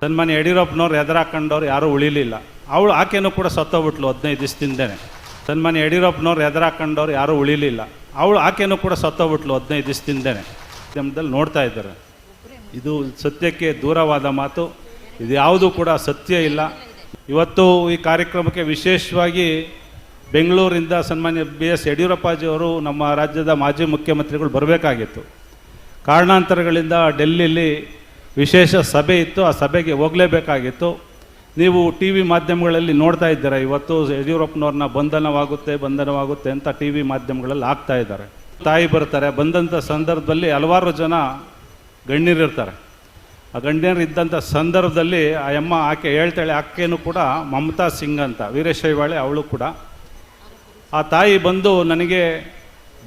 ಸನ್ಮಾನ್ಯ ಯಡಿಯೂರಪ್ಪನವ್ರು ಎದುರಾಕೊಂಡವ್ರು ಯಾರೂ ಉಳಿಲಿಲ್ಲ. ಅವಳು ಆಕೆನೂ ಕೂಡ ಸತ್ತೋಗ್ಬಿಟ್ಲು ಹದಿನೈದು ದಿವಸದಿಂದನೇ. ಸನ್ಮಾನ್ಯ ಯಡಿಯೂರಪ್ಪನವ್ರು ಎದುರಾಕೊಂಡವ್ರು ಯಾರೂ ಉಳಿಲಿಲ್ಲ. ಅವಳು ಆಕೆನೂ ಕೂಡ ಸತ್ತೋಗ್ಬಿಟ್ಲು ಹದಿನೈದು ದಿವಸದಿಂದನೇ. ಮಾಧ್ಯಮದಲ್ಲಿ ನೋಡ್ತಾ ಇದ್ದಾರೆ. ಇದು ಸತ್ಯಕ್ಕೆ ದೂರವಾದ ಮಾತು. ಇದು ಯಾವುದೂ ಕೂಡ ಸತ್ಯ ಇಲ್ಲ. ಇವತ್ತು ಈ ಕಾರ್ಯಕ್ರಮಕ್ಕೆ ವಿಶೇಷವಾಗಿ ಬೆಂಗಳೂರಿಂದ ಸನ್ಮಾನ್ಯ ಬಿ ಎಸ್ ಯಡಿಯೂರಪ್ಪಾಜಿಯವರು ನಮ್ಮ ರಾಜ್ಯದ ಮಾಜಿ ಮುಖ್ಯಮಂತ್ರಿಗಳು ಬರಬೇಕಾಗಿತ್ತು. ಕಾರಣಾಂತರಗಳಿಂದ ಡೆಲ್ಲಿಲಿ ವಿಶೇಷ ಸಭೆ ಇತ್ತು. ಆ ಸಭೆಗೆ ಹೋಗಲೇಬೇಕಾಗಿತ್ತು. ನೀವು ಟಿ ವಿ ಮಾಧ್ಯಮಗಳಲ್ಲಿ ನೋಡ್ತಾ ಇದ್ದೀರಾ? ಇವತ್ತು ಯಡಿಯೂರಪ್ಪನವ್ರನ್ನ ಬಂಧನವಾಗುತ್ತೆ ಬಂಧನವಾಗುತ್ತೆ ಅಂತ ಟಿ ವಿ ಮಾಧ್ಯಮಗಳಲ್ಲಿ ಆಗ್ತಾ ಇದ್ದಾರೆ. ತಾಯಿ ಬರ್ತಾರೆ. ಬಂದಂಥ ಸಂದರ್ಭದಲ್ಲಿ ಹಲವಾರು ಜನ ಗಣ್ಯರಿರ್ತಾರೆ ಆ ಗಣ್ಯರು ಇದ್ದಂಥ ಸಂದರ್ಭದಲ್ಲಿ ಆ ಅಮ್ಮ ಆಕೆ ಹೇಳ್ತಾಳೆ ಆಕೆಯೂ ಕೂಡ ಮಮತಾ ಸಿಂಗ್ ಅಂತ, ವೀರಶೈವಾಳೆ ಅವಳು ಕೂಡ. ಆ ತಾಯಿ ಬಂದು, ನನಗೆ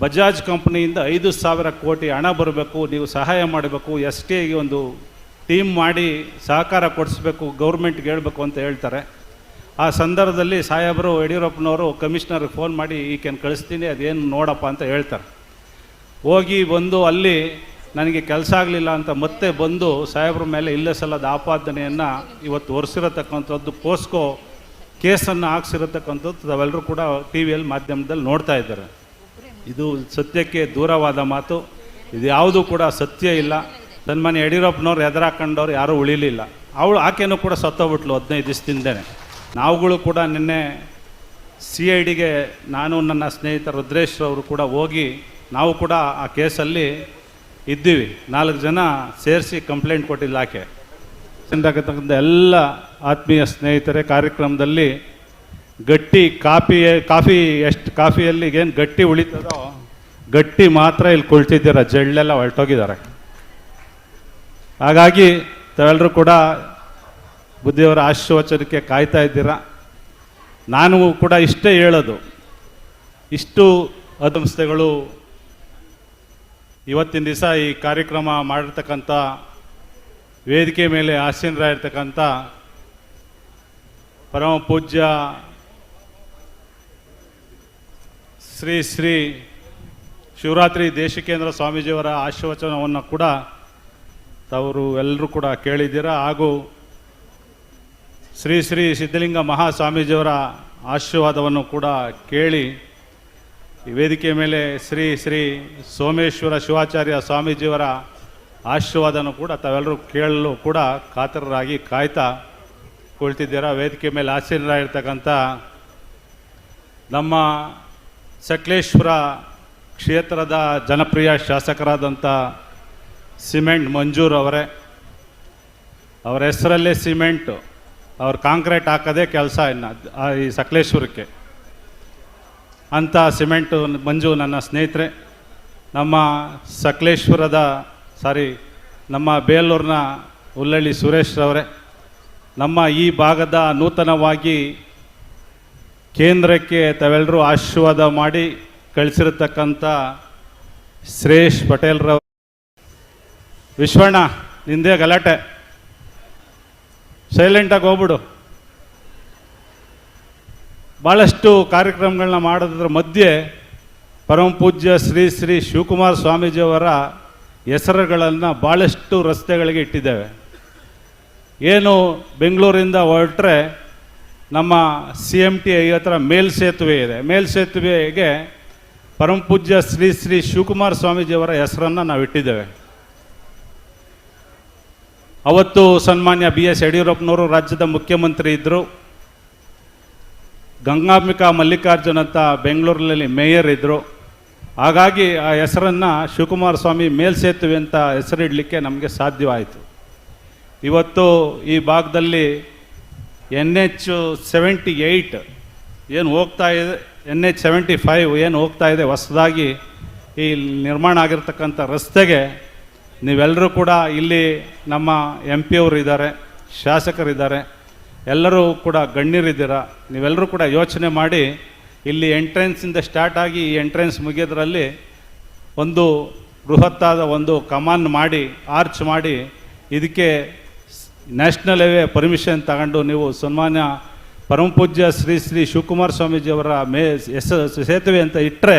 ಬಜಾಜ್ ಕಂಪ್ನಿಯಿಂದ ಐದು ಸಾವಿರ ಕೋಟಿ ಹಣ ಬರಬೇಕು, ನೀವು ಸಹಾಯ ಮಾಡಬೇಕು, ಎಸ್ ಟಿ ಐಗೆ ಒಂದು ಟೀಮ್ ಮಾಡಿ ಸಹಕಾರ ಕೊಡಿಸ್ಬೇಕು ಗೌರ್ಮೆಂಟ್ಗೆ ಹೇಳಬೇಕು ಅಂತ ಹೇಳ್ತಾರೆ. ಆ ಸಂದರ್ಭದಲ್ಲಿ ಸಾಹೇಬರು ಯಡಿಯೂರಪ್ಪನವರು ಕಮಿಷನರ್ಗೆ ಫೋನ್ ಮಾಡಿ, ಈಕೆನ ಕಳಿಸ್ತೀನಿ, ಅದೇನು ನೋಡಪ್ಪ ಅಂತ ಹೇಳ್ತಾರೆ. ಹೋಗಿ ಬಂದು ಅಲ್ಲಿ, ನನಗೆ ಕೆಲಸ ಆಗಲಿಲ್ಲ ಅಂತ ಮತ್ತೆ ಬಂದು ಸಾಹೇಬ್ರ ಮೇಲೆ ಇಲ್ಲೇ ಸಲ್ಲದ ಆಪಾದನೆಯನ್ನು ಇವತ್ತು ಒರೆಸಿರತಕ್ಕಂಥದ್ದು ಪೋಸ್ಕೋ ಕೇಸನ್ನು ಹಾಕ್ಸಿರತಕ್ಕಂಥದ್ದು ತಾವೆಲ್ಲರೂ ಕೂಡ ಟಿ ವಿಯಲ್ಲಿ ಮಾಧ್ಯಮದಲ್ಲಿ ನೋಡ್ತಾ ಇದ್ದಾರೆ. ಇದು ಸತ್ಯಕ್ಕೆ ದೂರವಾದ ಮಾತು. ಇದು ಯಾವುದೂ ಕೂಡ ಸತ್ಯ ಇಲ್ಲ. ಸನ್ಮಾನ್ಯ ಯಡಿಯೂರಪ್ಪನವ್ರು ಎದುರಾಕೊಂಡವ್ರು ಯಾರೂ ಉಳಿಲಿಲ್ಲ. ಅವಳು ಆಕೆನೂ ಕೂಡ ಸತ್ತೋಗ್ಬಿಟ್ಲು ಹದಿನೈದು ದಿವಸದಿಂದನೇ ನಾವುಗಳು ಕೂಡ ನಿನ್ನೆ ಸಿ ಐ ಡಿಗೆ ನಾನು, ನನ್ನ ಸ್ನೇಹಿತ ರುದ್ರೇಶ್ ಅವರು ಕೂಡ ಹೋಗಿ ನಾವು ಕೂಡ ಆ ಕೇಸಲ್ಲಿ ಇದ್ದೀವಿ. ನಾಲ್ಕು ಜನ ಸೇರಿಸಿ ಕಂಪ್ಲೇಂಟ್ ಕೊಟ್ಟಿಲ್ಲ ಆಕೆ. ಆಗತಕ್ಕಂಥ ಎಲ್ಲ ಆತ್ಮೀಯ ಸ್ನೇಹಿತರೆ, ಕಾರ್ಯಕ್ರಮದಲ್ಲಿ ಗಟ್ಟಿ ಕಾಫಿ ಕಾಫಿ ಎಷ್ಟು, ಕಾಫಿಯಲ್ಲಿ ಏನು ಗಟ್ಟಿ ಉಳಿತದೋ, ಗಟ್ಟಿ ಮಾತ್ರ ಇಲ್ಲಿ ಕುಳಿತಿದ್ದೀರ, ಜಳ್ಳೆಲ್ಲ ಹೊರಟೋಗಿದ್ದಾರೆ. ಹಾಗಾಗಿ ತಾವೆಲ್ಲರೂ ಕೂಡ ಬುದ್ಧಿಯವರ ಆಶೀರ್ವಚನಕ್ಕೆ ಕಾಯ್ತಾ ಇದ್ದೀರಾ? ನಾನು ಕೂಡ ಇಷ್ಟೇ ಹೇಳೋದು. ಇಷ್ಟು ಸಂಸ್ಥೆಗಳು ಇವತ್ತಿನ ದಿವಸ ಈ ಕಾರ್ಯಕ್ರಮ ಮಾಡಿರ್ತಕ್ಕಂಥ ವೇದಿಕೆ ಮೇಲೆ ಆಸೀನರಾಗಿರ್ತಕ್ಕಂಥ ಪರಮ ಪೂಜ್ಯ ಶ್ರೀ ಶ್ರೀ ಶಿವರಾತ್ರಿ ದೇಶಿಕೇಂದ್ರ ಸ್ವಾಮೀಜಿಯವರ ಆಶೀರ್ವಚನವನ್ನು ಕೂಡ ತಾವರು ಎಲ್ಲರೂ ಕೂಡ ಕೇಳಿದ್ದೀರಾ? ಹಾಗೂ ಶ್ರೀ ಶ್ರೀ ಸಿದ್ಧಲಿಂಗ ಮಹಾಸ್ವಾಮೀಜಿಯವರ ಆಶೀರ್ವಾದವನ್ನು ಕೂಡ ಕೇಳಿ ಈ ವೇದಿಕೆ ಮೇಲೆ ಶ್ರೀ ಶ್ರೀ ಸೋಮೇಶ್ವರ ಶಿವಾಚಾರ್ಯ ಸ್ವಾಮೀಜಿಯವರ ಆಶೀರ್ವಾದನೂ ಕೂಡ ತಾವೆಲ್ಲರೂ ಕೇಳಲು ಕೂಡ ಕಾತರರಾಗಿ ಕಾಯ್ತಾ ಕುಳಿತಿದ್ದೀರಾ? ವೇದಿಕೆ ಮೇಲೆ ಆಸೀನರಾಗಿರ್ತಕ್ಕಂಥ ನಮ್ಮ ಸಕಲೇಶ್ವರ ಕ್ಷೇತ್ರದ ಜನಪ್ರಿಯ ಶಾಸಕರಾದಂಥ ಸಿಮೆಂಟ್ ಮಂಜೂರ್ ಅವರೇ. ಅವರ ಹೆಸರಲ್ಲೇ ಸಿಮೆಂಟು. ಅವ್ರು ಕಾಂಕ್ರೀಟ್ ಹಾಕೋದೇ ಕೆಲಸ ಇನ್ನು ಈ ಸಕಲೇಶ್ವರಕ್ಕೆ. ಅಂಥ ಸಿಮೆಂಟು ಮಂಜು ನನ್ನ ಸ್ನೇಹಿತರೆ, ನಮ್ಮ ಸಕಲೇಶ್ವರದ, ಸಾರಿ, ನಮ್ಮ ಬೇಲೂರಿನ ಉಲ್ಲಳ್ಳಿ ಸುರೇಶ್ ಅವರೇ ನಮ್ಮ ಈ ಭಾಗದ ನೂತನವಾಗಿ ಕೇಂದ್ರಕ್ಕೆ ತಾವೆಲ್ಲರೂ ಆಶೀರ್ವಾದ ಮಾಡಿ ಕಳಿಸಿರತಕ್ಕಂಥ ಶ್ರೇಷ್ ಪಟೇಲ್ರವ ವಿಶ್ವಣ್ಣ, ನಿಂದೇ ಗಲಾಟೆ. ಸೈಲೆಂಟಾಗಿ ಹೋಗ್ಬಿಡು. ಭಾಳಷ್ಟು ಕಾರ್ಯಕ್ರಮಗಳನ್ನ ಮಾಡೋದ್ರ ಮಧ್ಯೆ ಪರಮ ಪೂಜ್ಯ ಶ್ರೀ ಶ್ರೀ ಶಿವಕುಮಾರ ಸ್ವಾಮೀಜಿಯವರ ಹೆಸರುಗಳನ್ನು ಭಾಳಷ್ಟು ರಸ್ತೆಗಳಿಗೆ ಇಟ್ಟಿದ್ದೇವೆ. ಏನು ಬೆಂಗಳೂರಿಂದ ಹೊರಟ್ರೆ ನಮ್ಮ ಸಿ ಎಂ ಟಿ ಐ ಹತ್ರ ಮೇಲ್ಸೇತುವೆ ಇದೆ. ಮೇಲ್ಸೇತುವೆಗೆ ಪರಮ ಪೂಜ್ಯ ಶ್ರೀ ಶ್ರೀ ಶಿವಕುಮಾರ ಸ್ವಾಮೀಜಿಯವರ ಹೆಸರನ್ನು ನಾವು ಇಟ್ಟಿದ್ದೇವೆ ಅವತ್ತು ಸನ್ಮಾನ್ಯ ಬಿ ಎಸ್ ಯಡಿಯೂರಪ್ಪನವರು ರಾಜ್ಯದ ಮುಖ್ಯಮಂತ್ರಿ ಇದ್ದರು ಗಂಗಾಂಬಿಕಾ ಮಲ್ಲಿಕಾರ್ಜುನ್ ಅಂತ ಬೆಂಗಳೂರಿನಲ್ಲಿ ಮೇಯರ್ ಇದ್ದರು ಹಾಗಾಗಿ ಆ ಹೆಸರನ್ನು ಶಿವಕುಮಾರ ಸ್ವಾಮಿ ಮೇಲ್ಸೇತುವೆ ಅಂತ ಹೆಸರಿಡಲಿಕ್ಕೆ ನಮಗೆ ಸಾಧ್ಯವಾಯಿತು. ಇವತ್ತು ಈ ಭಾಗದಲ್ಲಿ ಎನ್ ಎಚ್ ಸೆವೆಂಟಿ ಏಯ್ಟ್ ಏನು ಹೋಗ್ತಾ ಇದೆ ಎನ್ ಎಚ್ ಸೆವೆಂಟಿ ಫೈವ್ ಏನು ಹೋಗ್ತಾ ಇದೆ, ಹೊಸದಾಗಿ ಈ ನಿರ್ಮಾಣ ಆಗಿರ್ತಕ್ಕಂಥ ರಸ್ತೆಗೆ ನೀವೆಲ್ಲರೂ ಕೂಡ ಇಲ್ಲಿ ನಮ್ಮ ಎಂ ಪಿ ಅವರು ಇದ್ದಾರೆ, ಶಾಸಕರಿದ್ದಾರೆ, ಎಲ್ಲರೂ ಕೂಡ ಗಣ್ಯರಿದ್ದೀರ, ನೀವೆಲ್ಲರೂ ಕೂಡ ಯೋಚನೆ ಮಾಡಿ ಇಲ್ಲಿ ಎಂಟ್ರೆನ್ಸಿಂದ ಸ್ಟಾರ್ಟ್ ಆಗಿ ಈ ಎಂಟ್ರೆನ್ಸ್ ಮುಗಿಯೋದ್ರಲ್ಲಿ ಒಂದು ಬೃಹತ್ತಾದ ಒಂದು ಕಮಾನ್ ಮಾಡಿ ಆರ್ಚ್ ಮಾಡಿ, ಇದಕ್ಕೆ ನ್ಯಾಷನಲ್ ಹೈವೇ ಪರ್ಮಿಷನ್ ತಗೊಂಡು ನೀವು ಸನ್ಮಾನ್ಯ ಪರಮಪೂಜ್ಯ ಶ್ರೀ ಶ್ರೀ ಶಿವಕುಮಾರ ಸ್ವಾಮೀಜಿಯವರ ಮೇ ಹೆಸ ಸೇತುವೆ ಅಂತ ಇಟ್ಟರೆ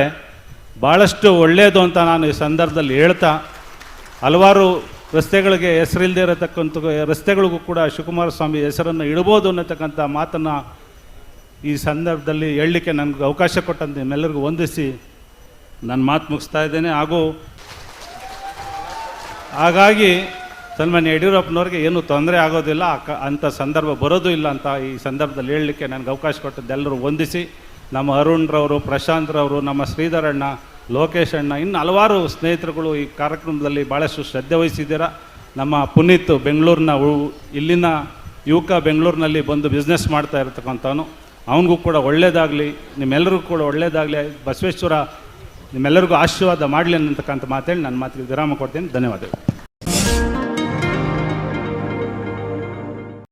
ಭಾಳಷ್ಟು ಒಳ್ಳೆಯದು ಅಂತ ನಾನು ಈ ಸಂದರ್ಭದಲ್ಲಿ ಹೇಳ್ತಾ ಹಲವಾರು ರಸ್ತೆಗಳಿಗೆ ಹೆಸರಿಲ್ಲದೆ ಇರತಕ್ಕಂಥ ರಸ್ತೆಗಳಿಗೂ ಕೂಡ ಶಿವಕುಮಾರ ಸ್ವಾಮಿ ಹೆಸರನ್ನು ಇಡ್ಬೋದು ಅನ್ನತಕ್ಕಂಥ ಮಾತನ್ನು ಈ ಸಂದರ್ಭದಲ್ಲಿ ಹೇಳಲಿಕ್ಕೆ ನನಗೆ ಅವಕಾಶ ಕೊಟ್ಟಂತೆ ನಿಮ್ಮೆಲ್ಲರಿಗೂ ವಂದಿಸಿ ನನ್ನ ಮಾತು ಮುಗಿಸ್ತಾ ಇದ್ದೇನೆ. ಹಾಗೂ ಹಾಗಾಗಿ ಸನ್ಮಾನ್ಯ ಯಡಿಯೂರಪ್ಪನವ್ರಿಗೆ ಏನೂ ತೊಂದರೆ ಆಗೋದಿಲ್ಲ ಅಂಥ ಸಂದರ್ಭ ಬರೋದು ಇಲ್ಲ ಅಂತ ಈ ಸಂದರ್ಭದಲ್ಲಿ ಹೇಳಲಿಕ್ಕೆ ನನಗೆ ಅವಕಾಶ ಕೊಟ್ಟದ್ದೆಲ್ಲರೂ ವಂದಿಸಿ. ನಮ್ಮ ಅರುಣ್ರವರು ಪ್ರಶಾಂತ್ರವರು ನಮ್ಮ ಶ್ರೀಧರಣ್ಣ ಲೋಕೇಶ್ ಅಣ್ಣ, ಇನ್ನು ಹಲವಾರು ಸ್ನೇಹಿತರುಗಳು ಈ ಕಾರ್ಯಕ್ರಮದಲ್ಲಿ ಭಾಳಷ್ಟು ಶ್ರದ್ಧೆ ವಹಿಸಿದ್ದೀರಾ? ನಮ್ಮ ಪುನೀತ್ ಬೆಂಗಳೂರಿನ ಇಲ್ಲಿನ ಯುವಕ ಬೆಂಗಳೂರಿನಲ್ಲಿ ಬಂದು ಬಿಸ್ನೆಸ್ ಮಾಡ್ತಾ ಇರತಕ್ಕಂಥವನು. ಅವನಿಗೂ ಕೂಡ ಒಳ್ಳೆಯದಾಗಲಿ ನಿಮ್ಮೆಲ್ಲರಿಗೂ ಕೂಡ ಒಳ್ಳೆಯದಾಗಲಿ ಬಸವೇಶ್ವರ, ನಿಮ್ಮೆಲ್ಲರಿಗೂ ಆಶೀರ್ವಾದ ಮಾಡಲಿ ಅನ್ನತಕ್ಕಂಥ ಮಾತೇಳಿ ನನ್ನ ಮಾತಿಗೆ ವಿರಾಮ ಕೊಡ್ತೀನಿ. ಧನ್ಯವಾದಗಳು.